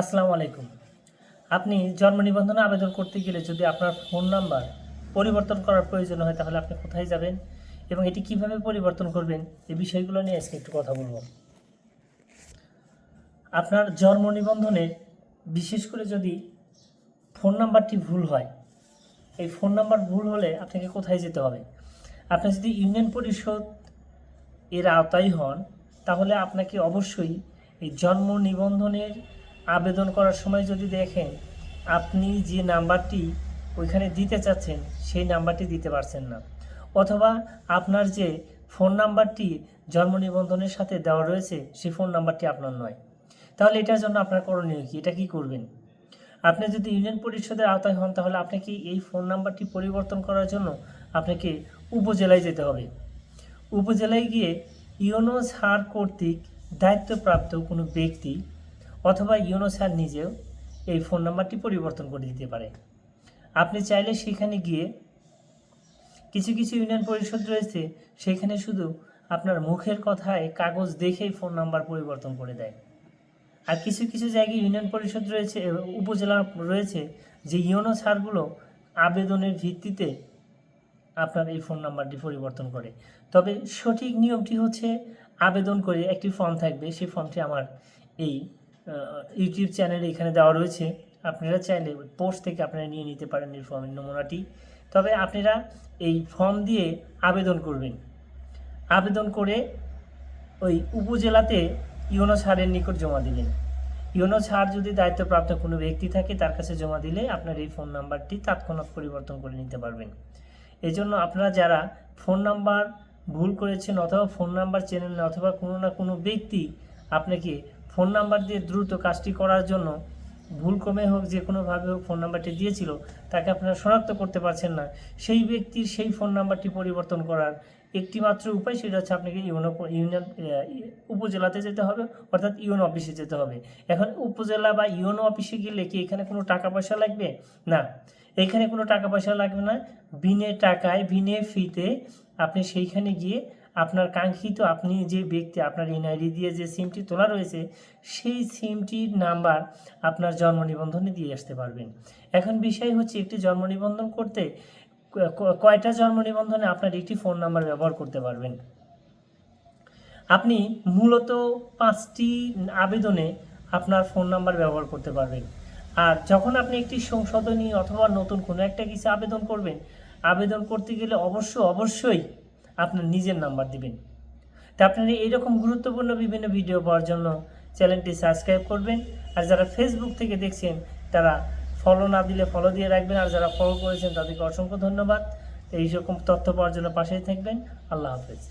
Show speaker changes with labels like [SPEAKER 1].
[SPEAKER 1] আসসালামু আলাইকুম। আপনি জন্ম নিবন্ধনে আবেদন করতে গেলে যদি আপনার ফোন নাম্বার পরিবর্তন করার প্রয়োজন হয়, তাহলে আপনি কোথায় যাবেন এবং এটি কীভাবে পরিবর্তন করবেন এই বিষয়গুলো নিয়ে আজকে একটু কথা বলব। আপনার জন্ম নিবন্ধনে বিশেষ করে যদি ফোন নাম্বারটি ভুল হয়, এই ফোন নাম্বার ভুল হলে আপনাকে কোথায় যেতে হবে? আপনি যদি ইউনিয়ন পরিষদ এর আওতায় হন, তাহলে আপনাকে অবশ্যই এই জন্ম নিবন্ধনের আবেদন করার সময় যদি দেখেন আপনি যে নাম্বারটি ওইখানে দিতে চাচ্ছেন, সেই নাম্বারটি দিতে পারছেন না। অথবা আপনার যে ফোন নাম্বারটি জন্ম নিবন্ধনের সাথে দেওয়া রয়েছে, সেই ফোন নাম্বারটি আপনার নয়। তাহলে এটার জন্য আপনার করণীয় কি? এটা কি করবেন? আপনি যদি ইউনিয়ন পরিষদের আওতায় হন, তাহলে আপনাকে এই ফোন নাম্বারটি পরিবর্তন করার জন্য আপনাকে উপজেলায় যেতে হবে। উপজেলায় গিয়ে ইউনো সার কর্তৃক দায়িত্বপ্রাপ্ত কোনো ব্যক্তি অথবা ইউনো স্যার নিজেও এই ফোন নাম্বারটি পরিবর্তন করে দিতে পারে। আপনি চাইলে সেখানে গিয়ে কিছু কিছু ইউনিয়ন পরিষদ রয়েছে, সেখানে শুধু আপনার মুখের কথায় কাগজ দেখেই ফোন নাম্বার পরিবর্তন করে দেয়। আর কিছু কিছু জায়গায় ইউনিয়ন পরিষদ রয়েছে উপজেলা রয়েছে, যে ইউনো সারগুলো আবেদনের ভিত্তিতে আপনার এই ফোন নাম্বারটি পরিবর্তন করে। তবে সঠিক নিয়মটি হচ্ছে আবেদন করে একটি ফর্ম থাকবে, সেই ফর্মটি আমার এই ইউটিউব চ্যানেলে এখানে দেওয়া রয়েছে। আপনারা চাইলে পোস্ট থেকে আপনারা নিয়ে নিতে পারেন এই ফর্মের নমুনাটি। তবে আপনারা এই ফর্ম দিয়ে আবেদন করবেন। আবেদন করে ওই উপজেলাতে ইউনো সারের নিকট জমা দিবেন। ইউনো ছাড় যদি দায়িত্বপ্রাপ্ত কোনো ব্যক্তি থাকে, তার কাছে জমা দিলে আপনার এই ফোন নাম্বারটি তাৎক্ষণিক পরিবর্তন করে নিতে পারবেন। এই জন্য আপনারা যারা ফোন নাম্বার ভুল করেছেন অথবা ফোন নাম্বার চেনেন না, অথবা কোনো না কোনো ব্যক্তি আপনাকে ফোন নাম্বার দিয়ে দ্রুত কাজটি করার জন্য ভুল ক্রমে হোক, যে কোনোভাবে হোক ফোন নাম্বারটি দিয়েছিল, তাকে আপনারা শনাক্ত করতে পারছেন না। সেই ব্যক্তির সেই ফোন নাম্বারটি পরিবর্তন করার একটি মাত্র উপায় সেটা হচ্ছে আপনাকে ইউনো, ইউনিয়ন উপজেলাতে যেতে হবে, অর্থাৎ ইউনো অফিসে যেতে হবে। এখন উপজেলা বা ইউনো অফিসে গেলে কি এখানে কোনো টাকা পয়সা লাগবে? না। এখানে কোনো টাকা পয়সা লাগবে না। বিনে টাকায়, বিনে ফিতে আপনি সেইখানে গিয়ে আপনার কাঙ্ক্ষিত আপনি যে ব্যক্তি আপনার এনআইডি দিয়ে যে সিমটি তোলা রয়েছে, সেই সিমটির নাম্বার আপনার জন্ম নিবন্ধনে দিয়ে আসতে পারবেন। এখন বিষয় হচ্ছে একটি জন্ম নিবন্ধন করতে কয়টা জন্ম নিবন্ধনে আপনার একটি ফোন নাম্বার ব্যবহার করতে পারবেন? আপনি মূলত পাঁচটি আবেদনে আপনার ফোন নাম্বার ব্যবহার করতে পারবেন। আর যখন আপনি একটি সংশোধনী অথবা নতুন কোনো একটা কিছু আবেদন করবেন, আবেদন করতে গেলে অবশ্য, অবশ্যই আপনার নিজের নাম্বার দিবেন। তা আপনারা এইরকম গুরুত্বপূর্ণ বিভিন্ন ভিডিও পাওয়ার জন্য চ্যানেলটি সাবস্ক্রাইব করবেন। আর যারা ফেসবুক থেকে দেখছেন, তারা ফলো না দিলে ফলো দিয়ে রাখবেন। আর যারা ফলো করেছেন, তাদেরকে অসংখ্য ধন্যবাদ। এই রকম তথ্য পাওয়ার জন্য পাশেই থাকবেন। আল্লাহ হাফেজ।